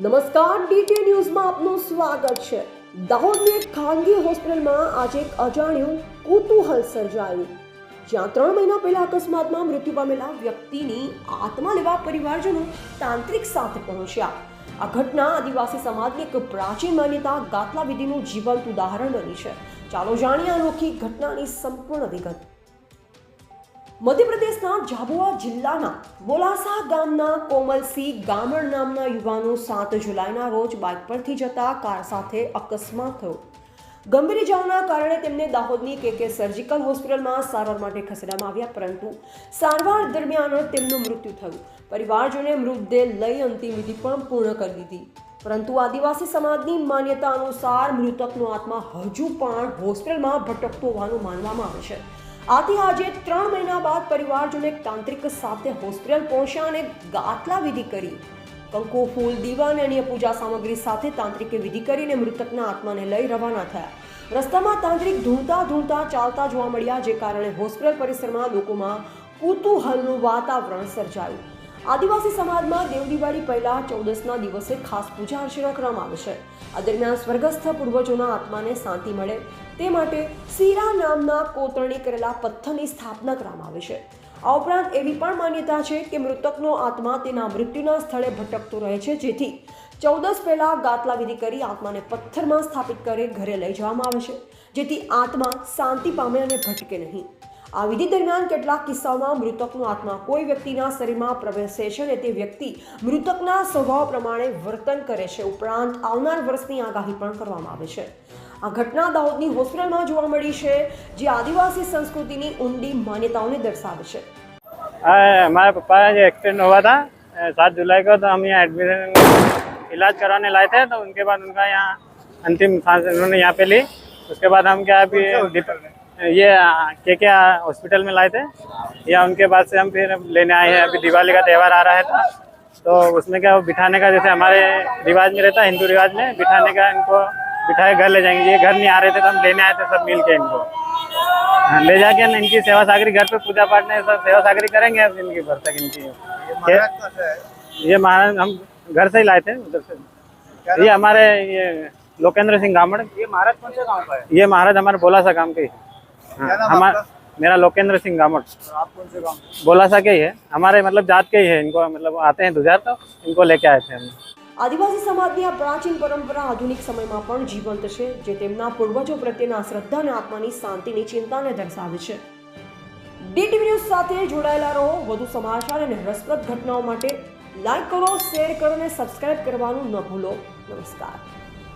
નમસ્કાર ડીટી ન્યૂઝમાં આપનું સ્વાગત છે. દાહોદની એક ખાનગી હોસ્પિટલમાં આજે એક અજાણ્યું કુતૂહલ સર્જાયું. જ્યાં ત્રણ મહિના પહેલા અકસ્માતમાં મૃત્યુ પામેલા વ્યક્તિની આત્મા લેવા પરિવારજનો તાંત્રિક સાથે પહોંચ્યા. આ ઘટના આદિવાસી સમાજની એક પ્રાચીન માન્યતા ગાતલા વિધિનું જીવંત ઉદાહરણ બની છે. ચાલો જાણીએ અનોખી ઘટનાની સંપૂર્ણ વિગત. મધ્યપ્રદેશના ઝાબુઆ જિલ્લાના બોલાસા ગામના કોમલસિંહ ગામણ નામના યુવાનો સાત જુલાઈના રોજ બાઇક પરથી જતા કાર સાથે અકસ્માત થયો. ગંભીર ઇજાઓના કારણે તેમને દાહોદની કે કે સર્જિકલ હોસ્પિટલમાં સારવાર માટે ખસેડવામાં આવ્યા, પરંતુ સારવાર દરમિયાન તેમનું મૃત્યુ થયું. પરિવારજોને મૃતદેહ લઈ અંતિમ વિધિ પણ પૂર્ણ કરી દીધી. પરંતુ આદિવાસી સમાજની માન્યતા અનુસાર મૃતકનો આત્મા હજુ પણ હોસ્પિટલમાં ભટકતો હોવાનું માનવામાં આવે છે. આથી આજે ત્રણ મહિના બાદ પરિવારજનો એક તાંત્રિક સાથે હોસ્પિટલ પહોંચ્યા અને ગાતલા વિધિ કરી. કંકુ, ફૂલ, દીવા અને અન્ય પૂજા સામગ્રી સાથે તાંત્રિકે વિધિ કરીને મૃતકના આત્માને લઈ રવાના થયા. રસ્તામાં તાંત્રિક ધૂણતા ધૂણતા ચાલતા જોવા મળ્યા, જે કારણે હોસ્પિટલ પરિસરમાં લોકોમાં કુતૂહલનું વાતાવરણ સર્જાયું. આદિવાસી સમાજમાં દેવ દિવાળી પહેલા ચૌદસના દિવસે ખાસ પૂજા અર્ચના કરવામાં આવે છે. આ દરમિયાન સ્વર્ગસ્થ પૂર્વજોના આત્માને શાંતિ મળે તે માટે સીરા નામના કોતરણી કરેલા પથ્થરની સ્થાપના કરવામાં આવે છે. આ ઉપરાંત એવી પણ માન્યતા છે કે મૃતકનો આત્મા તેના મૃત્યુના સ્થળે ભટકતો રહે છે, જેથી ચૌદસ પહેલા ગાતલા વિધિ કરી આત્માને પથ્થરમાં સ્થાપિત કરી ઘરે લઈ જવામાં આવે છે, જેથી આત્મા શાંતિ પામે અને ભટકે નહીં. આ વિધિ દરમિયાન કેટલાક કિસ્સાઓમાં મૃતકનો આત્મા કોઈ વ્યક્તિના શરીરમાં પ્રવેશે છે અને તે વ્યક્તિ મૃતકના સ્વભાવ પ્રમાણે વર્તન કરે છે ઉપરાંત આવનાર વર્ષની આગાહી પણ કરવામાં આવે છે આ ઘટના દાહોદની હોસ્પિટલમાં જોવા મળી છે જે આદિવાસી સંસ્કૃતિની ઊંડી માન્યતાઓને દર્શાવે છે हाँ, हमारे पापा जो एक्सीडेंट हुआ था सात जुलाई को तो हम यहाँ एडमिशन इलाज कराने लाए थे तो उनके बाद उनका यहाँ अंतिम सांस उन्होंने यहाँ पे ली उसके बाद हम क्या अभी दीप- ये के के हॉस्पिटल में लाए थे। या उनके बाद से हम फिर लेने आए हैं। अभी दिवाली का त्यौहार आ रहा है था। तो उसमें क्या बिठाने का जैसे हमारे रिवाज में रहता है हिंदू रिवाज में बिठाने का इनको बिठाए घर ले जाएँगे। ये घर नहीं आ रहे थे तो हम लेने आए थे सब मिल के इनको। हाँ, ले जाके ना इनकी सेवा सागरी घर पे पूजा पाठ में सब सेवा सागरी करेंगे अब इनकी भर तक इनकी। ये महाराज हम घर से ही लाए थे उधर से। ये हमारे ये लोकेंद्र सिंह गामड़। ये महाराज कौन से गाँव का है? ये महाराज हमारे बोला सा काम के क्या हमारा मेरा लोकेंद्र सिंह गामड़ और आप कौन से गांव के? बोलासा के ही है हमारे मतलब जात के ही है इनको मतलब आते हैं दुजार तो इनको लेके आए थे हम આદિવાસી સમાજની આ પ્રાચીન પરંપરા આધુનિક સમયમાં પણ જીવંત છે જે તેમના પૂર્વજો પ્રત્યેના શ્રદ્ધા અને આત્માની શાંતિની ચિંતાને દર્શાવે છે ડીટીવી ન્યૂઝ સાથે જોડાયેલા રહો વધુ સમાચાર અને રસપ્રદ ઘટનાઓ માટે લાઈક કરો શેર કરો અને સબસ્ક્રાઇબ કરવાનું ન ભૂલો નમસ્કાર